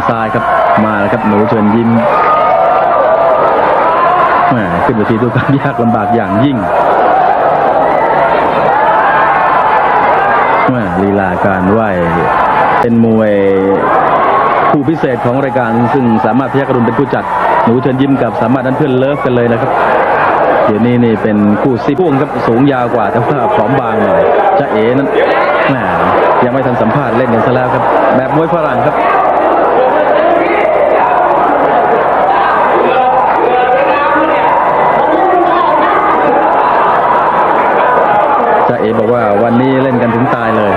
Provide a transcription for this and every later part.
างซ้ายครับ มาแล้วครับหนูเชิญยิ้มแหมขึ้นเวทีด้วยความยากลำบากอย่างยิ่งแหมลีลาการไหวเป็นมวยคู่พิเศษของรายการซึ่งสามารถพยักรุณเป็นผู้จัด หนูเชิญยิ้มกับสามารถนั้นเพื่อนเลิฟกันเลยนะครับเดี๋ยวนี้นี่เป็นคู่ซีพ่วงครับสูงยาวกว่า แต่ว่าผอมบางหน่อยจะเอ๋นั้นแหมยังไม่ทันสัมภาษณ์เล่นกันซะแล้วครับ แบบมวยฝรั่งครับ บอกว่าวันนี้เล่นกันถึงตายเลย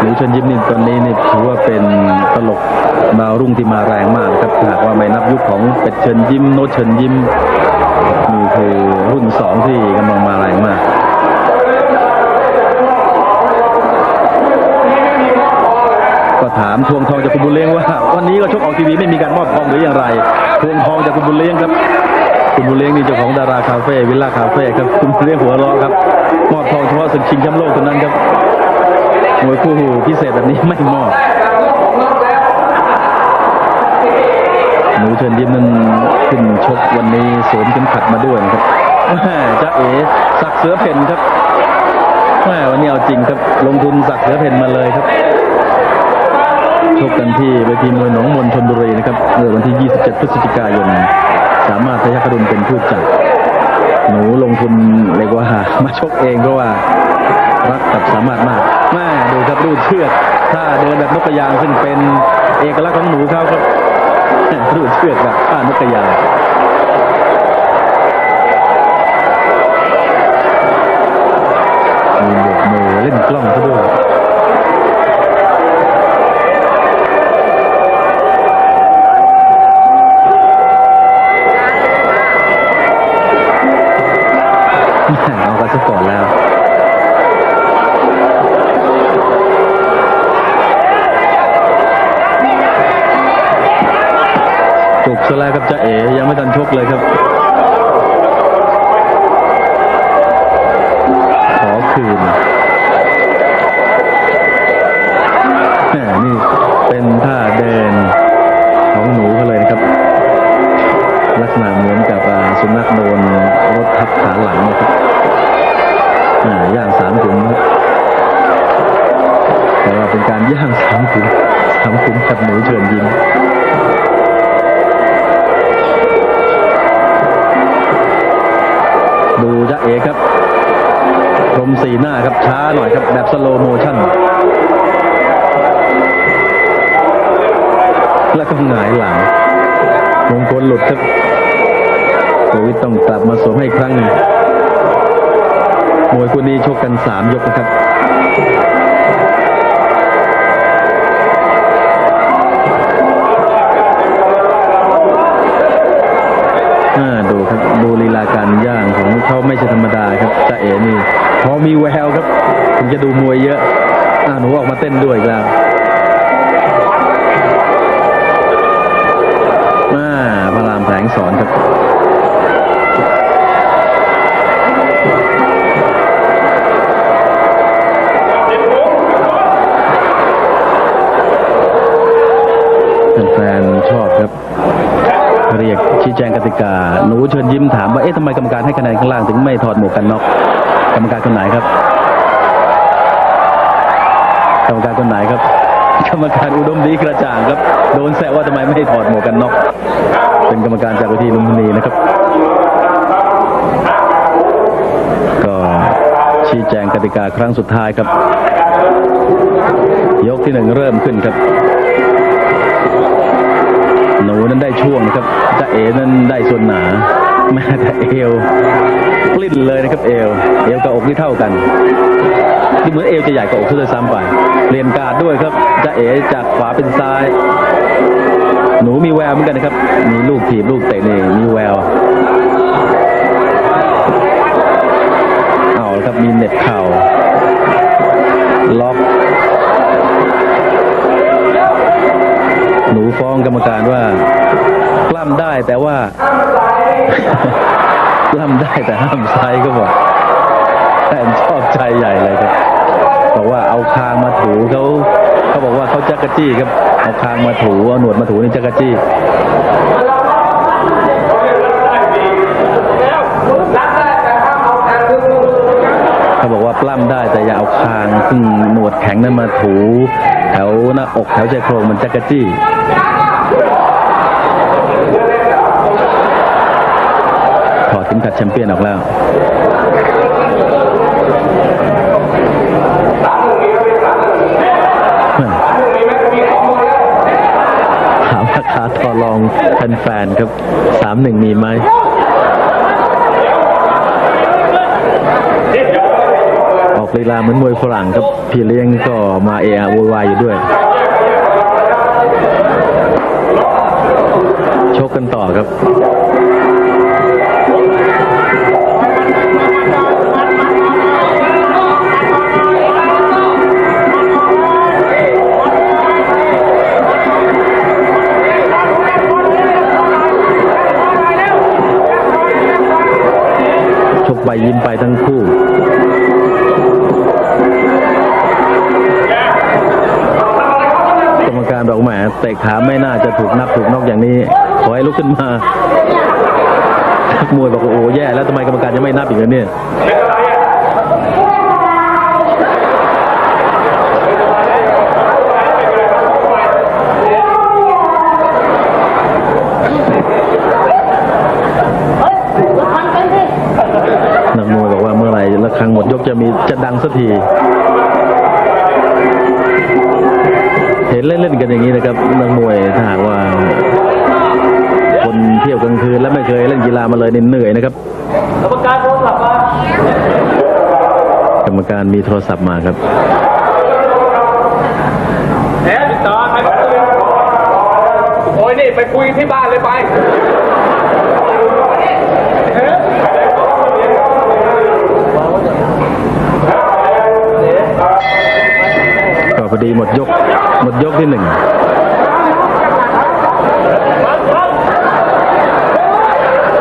หนูเชิญยิ้มนี่ตอนนี้นี่ถือว่าเป็นตลกดาวรุ่งที่มาแรงมากนะครับหากว่าไม่นับยุคของเป็ดเชิญยิ้มโนเชิญยิ้มนี่คือรุ่นสองที่กำลังมาแรงมากก็ถามทวงทองจากคุณบุญเลี้ยงว่า วันนี้ก็ชกออกทีวีไม่มีการมอบทองหรืออย่างไร ทวงทองจากคุณบุญเลี้ยงครับ คุณบุเลี้ยงนี่เจ้าของดาราคาเฟ่วิลล่าคาเฟ่ครับคุณบุเลี้ยงหัวเราะครับมอบทองเฉพาะศึกชิงแชมป์โลกเท่านั้นครับมวยคู่พิเศษแบบนี้ไม่มอบหนูเชิญยิ้มนั้นขึ้นชกวันนี้สวมเข็มขัดมาด้วยนะครับจ้าเอ๋สักเสือเพ่นครับแม่วันนี้เอาจริงครับ ลงทุนสักเสือเพ่นมาเลยครับชกกันที่เวทีมวยหนองมนชนบุรี 7 พฤศจิกายน สามารถพยัคฆรุณเป็นผู้จัด หนูลงทุนเรยกว่ามาชกเองเพราะว่ารักกับสามารถมากแม่ดูครับรูดเชือกถ้าเดินแบบนกกระยางซึ่งเป็นเอกลักษณ์ของหนูเขาครับรูดเชือกแบบท่านกกระยาง เอากันซะก่อนแล้วจุกซะแล้วครับจะเอ๋ยังไม่ทันชกเลยครับ ย่างสามขุมสามขุมกับหนูเชิญยิ้มดูจะเอครับพรมสีหน้าครับช้าหน่อยครับแบบสโลโมชั่น แล้วก็หงายหลังมงคลหลุดครับโควิดต้องกลับมาสวมให้ครั้งหนึ่งมวยคู่นี้ชกกันสามยกนะครับ ดูลีลาการย่างของเขาไม่ใช่ธรรมดาครับจ่าเอ๋นี่พอมีแววครับถึงจะดูมวยเยอะอ่าหนูออกมาเต้นด้วยแล้วมาพระรามแสงสอนครับ ติกา หนูเชิญยิ้มถามว่า เอ๊ะทำไมกรรมการให้คะแนนข้างล่างถึงไม่ถอดหมวกกันน็อก กรรมการคนไหนครับ กรรมการคนไหนครับ กรรมการอุดมดีกระจ่างครับ โดนแซวว่าทำไมไม่ถอดหมวกกันน็อก เป็นกรรมการจากเวทีลุมพินีนะครับ ก็ชี้แจงกติกาครั้งสุดท้ายครับ ยกที่หนึ่งเริ่มขึ้นครับ หนูนั้นได้ช่วงนะครับจะเอนั้นได้ส่วนหนาแม้แต่เอวปลิ้นเลยนะครับเอว เอวกับอกนี่เท่ากันที่เหมือนเอวจะใหญ่กว่าอกซะด้วยซ้ำไปเปลี่ยนการดด้วยครับจะเอจากขวาเป็นซ้าย หนูมีแววเหมือนกันนะครับ มีลูกถีบลูกเตะนี่มีแววเอาครับมีเน็บเข่า ล้ำได้แต่ห้ามไซก็บอกแฟนชอบใจใหญ่เลยครับบอกว่าเอาคางมาถูเขาเขาบอกว่าเขาจักรจี้ครับเอาคางมาถูเอาหนวดมาถูนี่จักรจี้เขาบอกว่าปล้ำได้แต่อย่าเอาคางซึ่งหนวดแข็งนั้นมาถู แถวหน้าอกแถวชายโครงมันจักรจี้ ถอดเข็มขัดแชมเปี้ยนออกแล้วถามราคาต่อรองแฟนๆครับสามหนึ่งมีไหมออกลีลาเหมือนมวยฝรั่งครับพี่เลี้ยงก็มาเอะอะโวยวายอยู่ด้วย ชกกันต่อครับ คู่ กรรมการบอกแหมเตะขาไม่น่าจะถูกนับถูกนอกอย่างนี้ ขอให้ลุกขึ้นมา มวยบอกว่าโอ้แย่แล้วทำไมกรรมการยังไม่นับอีกเลยเนี่ย ครับนักมวยถ้าหากว่า คนเที่ยวกลางคืนและไม่เคยเล่นกีฬามาเลยนี่เหนื่อยนะครับกรรมการโทรศัพท์มากรรมการมีโทรศัพท์มาครับแหมติดต่อใครมาคุยโอ้ยนี่ไปคุยที่บ้านเลยไปก็พอดีหมดยก หมดยกที่หนึ่ง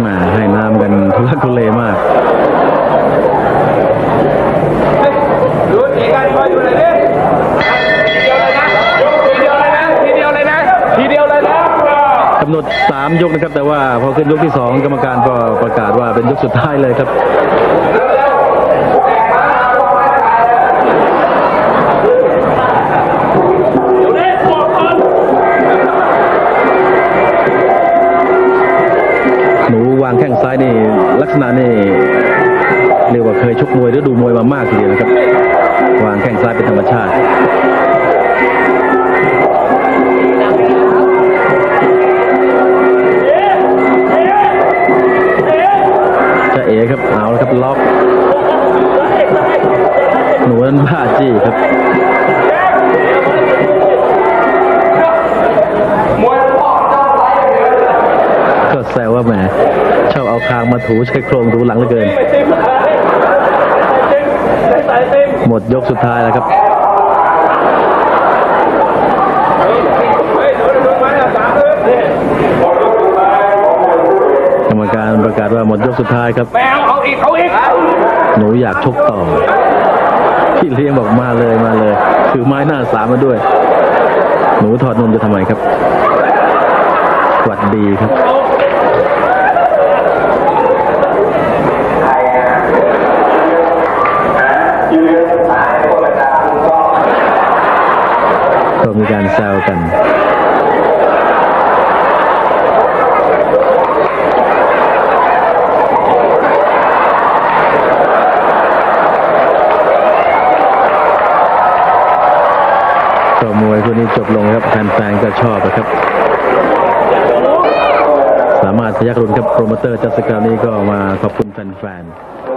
มาให้น้ำกันทุลักทุเลมาก ดูทีกันคอยดูเลยดิทีเดียวเลยนะทีเดียวเลยนะทีเดียวเลยนะทีเดียวเลยนะ กำหนด 3 ยกนะครับ แต่ว่าพอขึ้นยกที่ 2 กรรมการก็ประกาศว่าเป็นยกสุดท้ายเลยครับหนูวางแข้งซ้ายนี่ลักษณะนี่เรียกว่าเคยชกมวยหรือดูมวยมามากทีเดียว ก็แซวว่าแหมชอบเอาคางมาถูใช้โครงถูหลังเหลือเกินไม่ติ้มติ้มใส่ติ้มหมดยกสุดท้ายแล้วครับเฮ้ยดูดูมาสามเลยนี่กรรมการประกาศว่าหมดยกสุดท้ายครับแมวเอาอีกเอาอีกหนูอยากชกต่อพี่เลี้ยงบอกมาเลยมาเลยถือไม้หน้าสามมาด้วย หนูถอดนมจะทำไมครับหวัดดีครับ มีการแซวกันก็มวยคู่นี้จบลงครับแฟนๆก็ชอบนะครับ สามารถพยักรุณครับโปรโมเตอร์จัสกาวนี้ก็มาขอบคุณแฟนๆ